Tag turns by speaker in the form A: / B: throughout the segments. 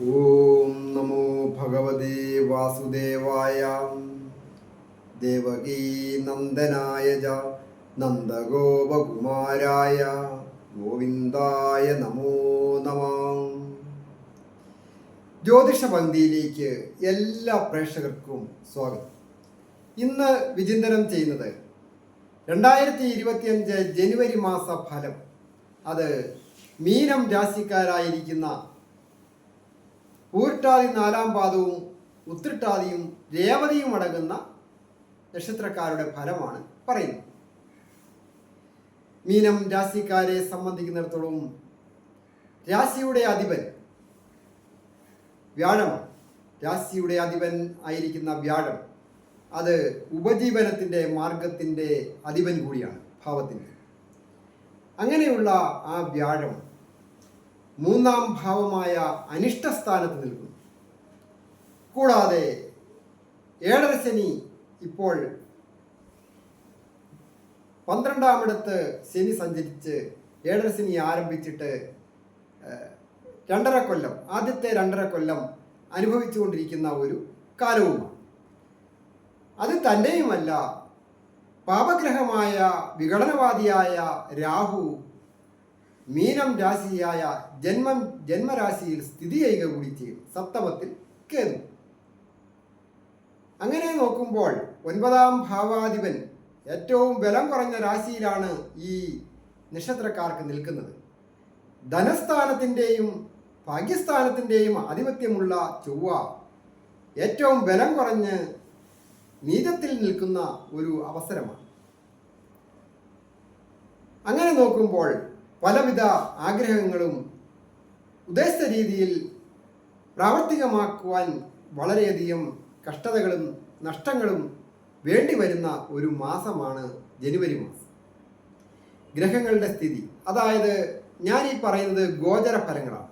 A: ഓം നമോ ഭഗവതേ വാസുദേവായ ദേവകീ നന്ദനായ നന്ദഗോപകുമാരായ ഗോവിന്ദായ നമോ നമ। ജ്യോതിഷ പന്തിയിലേക്ക് എല്ലാ പ്രേക്ഷകർക്കും സ്വാഗതം. ഇന്ന് വിചിന്തനം ചെയ്യുന്നത് രണ്ടായിരത്തി ഇരുപത്തിയഞ്ച് ജനുവരി മാസ ഫലം. അത് മീനം രാശിക്കാരായിരിക്കുന്ന പൂരിട്ടാതി നാലാം പാദവും ഉത്രിട്ടാതിയും രേവതിയും അടങ്ങുന്ന നക്ഷത്രക്കാരുടെ ഫലമാണ് പറയുന്നത്. മീനം രാശിക്കാരെ സംബന്ധിക്കുന്നിടത്തോളം രാശിയുടെ അധിപൻ വ്യാഴമാണ് രാശിയുടെ അധിപൻ ആയിരിക്കുന്ന വ്യാഴം അത് ഉപജീവനത്തിന്റെ മാർഗത്തിന്റെ അധിപൻ കൂടിയാണ് ഭാവത്തിന്റെ അങ്ങനെയുള്ള ആ വ്യാഴം മൂന്നാം ഭാവമായ അനിഷ്ടസ്ഥാനത്ത് നിൽക്കുന്നു. കൂടാതെ ഏഴര ശനി ഇപ്പോൾ പന്ത്രണ്ടാമിടത്ത് ശനി സഞ്ചരിച്ച് ഏഴര ശനി ആരംഭിച്ചിട്ട് രണ്ടര കൊല്ലം ആദ്യത്തെ രണ്ടര കൊല്ലം അനുഭവിച്ചുകൊണ്ടിരിക്കുന്ന ഒരു കാലവുമാണ്. അത് തന്നെയുമല്ല പാപഗ്രഹമായ വിഘടനവാദിയായ രാഹു മീനം രാശിയായ ജന്മം ജന്മരാശിയിൽ സ്ഥിതി ചെയ്യുക കൂടി ചെയ്യും. സപ്തമത്തിൽ കേതു. അങ്ങനെ നോക്കുമ്പോൾ ഒൻപതാം ഭാവാധിപൻ ഏറ്റവും ബലം കുറഞ്ഞ രാശിയിലാണ് ഈ നക്ഷത്രക്കാർക്ക് നിൽക്കുന്നത്. ധനസ്ഥാനത്തിന്റെയും ഭാഗ്യസ്ഥാനത്തിന്റെയും ആധിപത്യമുള്ള ചൊവ്വ ഏറ്റവും ബലം കുറഞ്ഞ് നീചത്തിൽ നിൽക്കുന്ന ഒരു അവസരമാണ്. അങ്ങനെ നോക്കുമ്പോൾ പലവിധ ആഗ്രഹങ്ങളും ഉദ്ദേശിച്ച രീതിയിൽ പ്രാവർത്തികമാക്കുവാൻ വളരെയധികം കഷ്ടതകളും നഷ്ടങ്ങളും വേണ്ടി വരുന്ന ഒരു മാസമാണ് ജനുവരി മാസം. ഗ്രഹങ്ങളുടെ സ്ഥിതി. അതായത് ഞാൻ ഈ പറയുന്നത് ഗോചര ഫലങ്ങളാണ്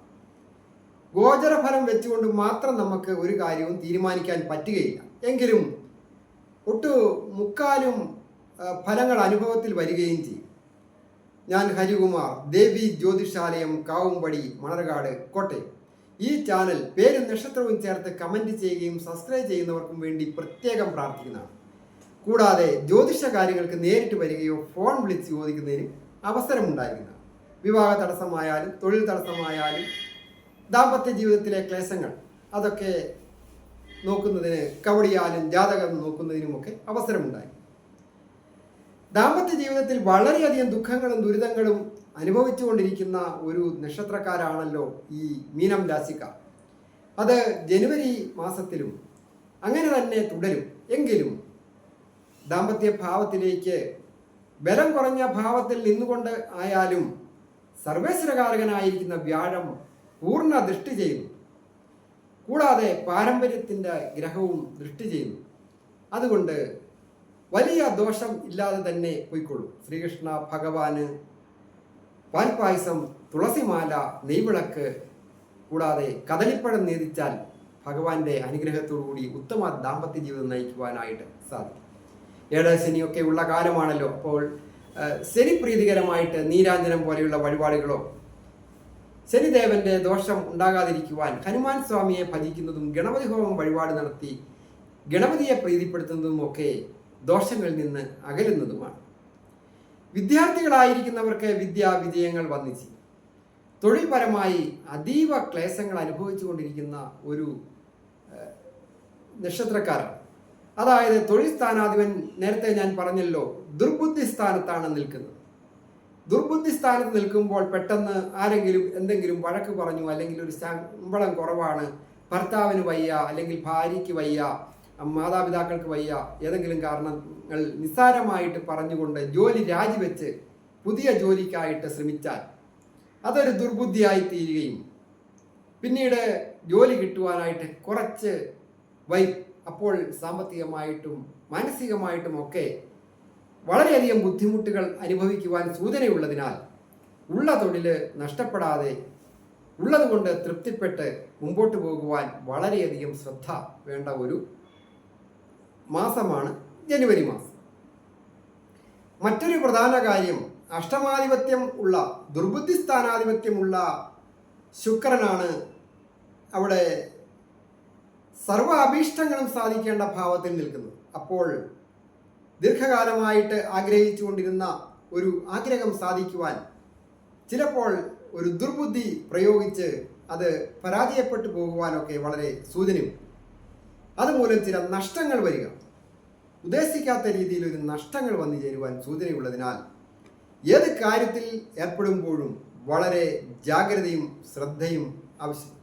A: ഗോചര ഫലം വെച്ചുകൊണ്ട് മാത്രം നമുക്ക് ഒരു കാര്യവും തീരുമാനിക്കാൻ പറ്റുകയില്ല. എങ്കിലും ഒട്ടു മുക്കാലും ഫലങ്ങൾ അനുഭവത്തിൽ വരികയും ചെയ്യും. ഞാൻ ഹരികുമാർ ദേവി ജ്യോതിഷാലയം കാവുംപടി മണർകാട് കോട്ടയം. ഈ ചാനൽ പേരും നക്ഷത്രവും ചേർത്ത് കമന്റ് ചെയ്യുകയും സബ്സ്ക്രൈബ് ചെയ്യുന്നവർക്കും വേണ്ടി പ്രത്യേകം പ്രാർത്ഥിക്കുന്നതാണ്. കൂടാതെ ജ്യോതിഷ കാര്യങ്ങൾക്ക് നേരിട്ട് വരികയോ ഫോൺ വിളിച്ച് ചോദിക്കുന്നതിനും അവസരമുണ്ടായിരിക്കുന്നതാണ്. വിവാഹ തടസ്സമായാലും തൊഴിൽ തടസ്സമായാലും ദാമ്പത്യ ജീവിതത്തിലെ ക്ലേശങ്ങൾ അതൊക്കെ നോക്കുന്നതിന് കവടിയാലും ജാതകം നോക്കുന്നതിനുമൊക്കെ അവസരമുണ്ടായി ദാമ്പത്യ ജീവിതത്തിൽ വളരെയധികം ദുഃഖങ്ങളും ദുരിതങ്ങളും അനുഭവിച്ചുകൊണ്ടിരിക്കുന്ന ഒരു നക്ഷത്രക്കാരാണല്ലോ ഈ മീനം രാശിക്കാർ. അത് ജനുവരി മാസത്തിലും അങ്ങനെ തന്നെ തുടരും. എങ്കിലും ദാമ്പത്യ ഭാവത്തിലേക്ക് ബലം കുറഞ്ഞ ഭാവത്തിൽ നിന്നുകൊണ്ട് ആയാലും സർവേശ്വരകാരകനായിരിക്കുന്ന വ്യാഴം പൂർണ ദൃഷ്ടി ചെയ്യുന്നു. കൂടാതെ പാരമ്പര്യത്തിന്റെ ഗ്രഹവും ദൃഷ്ടി ചെയ്യുന്നു. അതുകൊണ്ട് വലിയ ദോഷം ഇല്ലാതെ തന്നെ പോയിക്കൊള്ളൂ. ശ്രീകൃഷ്ണ ഭഗവാന് പാൽപായസം തുളസിമാല നെയ്വിളക്ക് കൂടാതെ കദളിപ്പഴം നേതിച്ചാൽ ഭഗവാന്റെ അനുഗ്രഹത്തോടുകൂടി ഉത്തമ ദാമ്പത്യ ജീവിതം നയിക്കുവാനായിട്ട് സാധിക്കും. ഏഴ് ശനിയൊക്കെ ഉള്ള കാലമാണല്ലോ. അപ്പോൾ ശനി പ്രീതികരമായിട്ട് നീരാഞ്ജനം പോലെയുള്ള വഴിപാടുകളോ ശനിദേവന്റെ ദോഷം ഉണ്ടാകാതിരിക്കുവാൻ ഹനുമാൻ സ്വാമിയെ ഭജിക്കുന്നതും ഗണപതി ഹോമം വഴിപാട് നടത്തി ഗണപതിയെ പ്രീതിപ്പെടുത്തുന്നതും ഒക്കെ ദോഷങ്ങളിൽ നിന്ന് അകലുന്നതുമാണ്. വിദ്യാർത്ഥികളായിരിക്കുന്നവർക്ക് വിദ്യാ വിജയങ്ങൾ വന്നിച്ച് തൊഴിൽപരമായി അതീവ ക്ലേശങ്ങൾ അനുഭവിച്ചു കൊണ്ടിരിക്കുന്ന ഒരു നക്ഷത്രക്കാരൻ. അതായത് തൊഴിൽ സ്ഥാനാധിപൻ നേരത്തെ ഞാൻ പറഞ്ഞല്ലോ ദുർബുദ്ധി സ്ഥാനത്താണ് നിൽക്കുന്നത്. ദുർബുദ്ധി സ്ഥാനത്ത് നിൽക്കുമ്പോൾ പെട്ടെന്ന് ആരെങ്കിലും എന്തെങ്കിലും വഴക്ക് പറഞ്ഞു അല്ലെങ്കിൽ ഒരു ശമ്പളം കുറവാണ് ഭർത്താവിന് വയ്യ അല്ലെങ്കിൽ ഭാര്യയ്ക്ക് വയ്യ മാതാപിതാക്കൾക്ക് വയ്യ. ഏതെങ്കിലും കാരണങ്ങൾ നിസ്സാരമായിട്ട് പറഞ്ഞുകൊണ്ട് ജോലി രാജിവെച്ച് പുതിയ ജോലിക്കായിട്ട് ശ്രമിച്ചാൽ അതൊരു ദുർബുദ്ധിയായി തീരുകയും പിന്നീട് ജോലി കിട്ടുവാനായിട്ട് കുറച്ച് വൈ അപ്പോൾ സാമ്പത്തികമായിട്ടും മാനസികമായിട്ടും ഒക്കെ വളരെയധികം ബുദ്ധിമുട്ടുകൾ അനുഭവിക്കുവാൻ സൂചനയുള്ളതിനാൽ ഉള്ള തൊഴിൽ നഷ്ടപ്പെടാതെ ഉള്ളതുകൊണ്ട് തൃപ്തിപ്പെട്ട് മുമ്പോട്ട് പോകുവാൻ വളരെയധികം ശ്രദ്ധ വേണ്ട ഒരു മാസമാണ് ജനുവരി മാസം. മറ്റൊരു പ്രധാന കാര്യം അഷ്ടമാധിപത്യം ഉള്ള ദുർബുദ്ധി സ്ഥാനാധിപത്യമുള്ള ശുക്രനാണ് അവിടെ സർവ അഭീഷ്ടങ്ങളും സാധിക്കേണ്ട ഭാവത്തിൽ നിൽക്കുന്നത്. അപ്പോൾ ദീർഘകാലമായിട്ട് ആഗ്രഹിച്ചുകൊണ്ടിരുന്ന ഒരു ആഗ്രഹം സാധിക്കുവാൻ ചിലപ്പോൾ ഒരു ദുർബുദ്ധി പ്രയോഗിച്ച് അത് പരാജയപ്പെട്ടു പോകുവാനൊക്കെ വളരെ സൂചനയുണ്ട്. അതുമൂലം ചില നഷ്ടങ്ങൾ വരിക. ഉദ്ദേശിക്കാത്ത രീതിയിൽ ഒരു നഷ്ടങ്ങൾ വന്നു ചേരുവാൻ സൂചനയുള്ളതിനാൽ ഏത് കാര്യത്തിൽ ഏർപ്പെടുമ്പോഴും വളരെ ജാഗ്രതയും ശ്രദ്ധയും ആവശ്യം.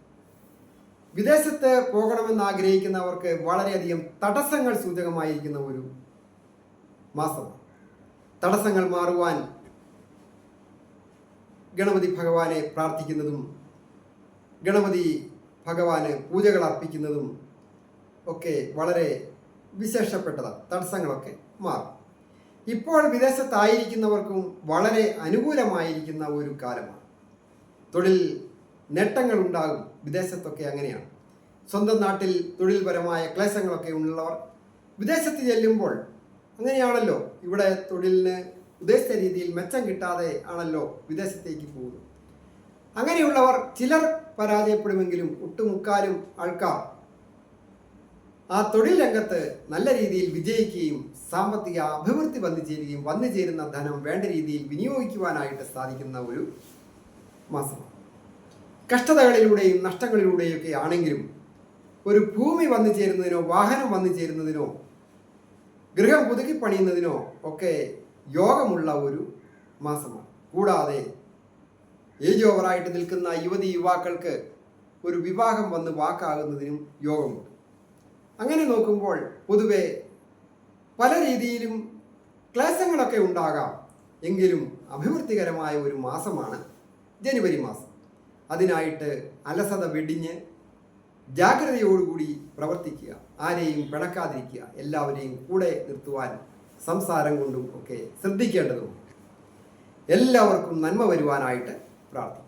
A: വിദേശത്ത് പോകണമെന്ന് ആഗ്രഹിക്കുന്നവർക്ക് വളരെയധികം തടസ്സങ്ങൾ സൂചകമായിരിക്കുന്ന ഒരു മാസം തടസ്സങ്ങൾ മാറുവാൻ ഗണപതി ഭഗവാനെ പ്രാർത്ഥിക്കുന്നതും ഗണപതി ഭഗവാന് പൂജകൾ അർപ്പിക്കുന്നതും ഒക്കെ വളരെ വിശേഷപ്പെട്ടതാണ്. തടസ്സങ്ങളൊക്കെ മാറും. ഇപ്പോൾ വിദേശത്തായിരിക്കുന്നവർക്കും വളരെ അനുകൂലമായിരിക്കുന്ന ഒരു കാലമാണ്. തൊഴിൽ നേട്ടങ്ങൾ ഉണ്ടാകും. വിദേശത്തൊക്കെ അങ്ങനെയാണ്. സ്വന്തം നാട്ടിൽ തൊഴിൽപരമായ ക്ലേശങ്ങളൊക്കെ ഉള്ളവർ വിദേശത്ത് ചെല്ലുമ്പോൾ അങ്ങനെയാണല്ലോ. ഇവിടെ തൊഴിലിന് ഉദ്ദേശിച്ച രീതിയിൽ മെച്ചം കിട്ടാതെ ആണല്ലോ വിദേശത്തേക്ക് പോകുന്നത്. അങ്ങനെയുള്ളവർ ചിലർ പരാജയപ്പെടുമെങ്കിലും ഒട്ടുമുക്കാലും ആൾക്കാർ ആ തൊഴിൽ രംഗത്ത് നല്ല രീതിയിൽ വിജയിക്കുകയും സാമ്പത്തിക അഭിവൃദ്ധി വന്നു ചേരുകയും വന്നു ചേരുന്ന ധനം വേണ്ട രീതിയിൽ വിനിയോഗിക്കുവാനായിട്ട് സാധിക്കുന്ന ഒരു മാസം. കഷ്ടതകളിലൂടെയും നഷ്ടങ്ങളിലൂടെയൊക്കെ ആണെങ്കിലും ഒരു ഭൂമി വന്നു ചേരുന്നതിനോ വാഹനം വന്നു ചേരുന്നതിനോ ഗൃഹം പുതുക്കി പണിയുന്നതിനോ ഒക്കെ യോഗമുള്ള ഒരു മാസമാണ്. കൂടാതെ ഏജ് ഓവറായിട്ട് നിൽക്കുന്ന യുവതി യുവാക്കൾക്ക് ഒരു വിവാഹം വന്ന് വാക്കാകുന്നതിനും യോഗമുണ്ട്. അങ്ങനെ നോക്കുമ്പോൾ പൊതുവെ പല രീതിയിലും ക്ലേശങ്ങളൊക്കെ ഉണ്ടാകാം. എങ്കിലും അഭിവൃദ്ധികരമായ ഒരു മാസമാണ് ജനുവരി മാസം. അതിനായിട്ട് അലസത വെടിഞ്ഞ് ജാഗ്രതയോടുകൂടി പ്രവർത്തിക്കുക ആരെയും പിണക്കാതിരിക്കുക എല്ലാവരെയും കൂടെ നിർത്തുവാൻ സംസാരം കൊണ്ടും ഒക്കെ ശ്രദ്ധിക്കേണ്ടതുണ്ട്. എല്ലാവർക്കും നന്മ വരുവാനായിട്ട് പ്രാർത്ഥിക്കും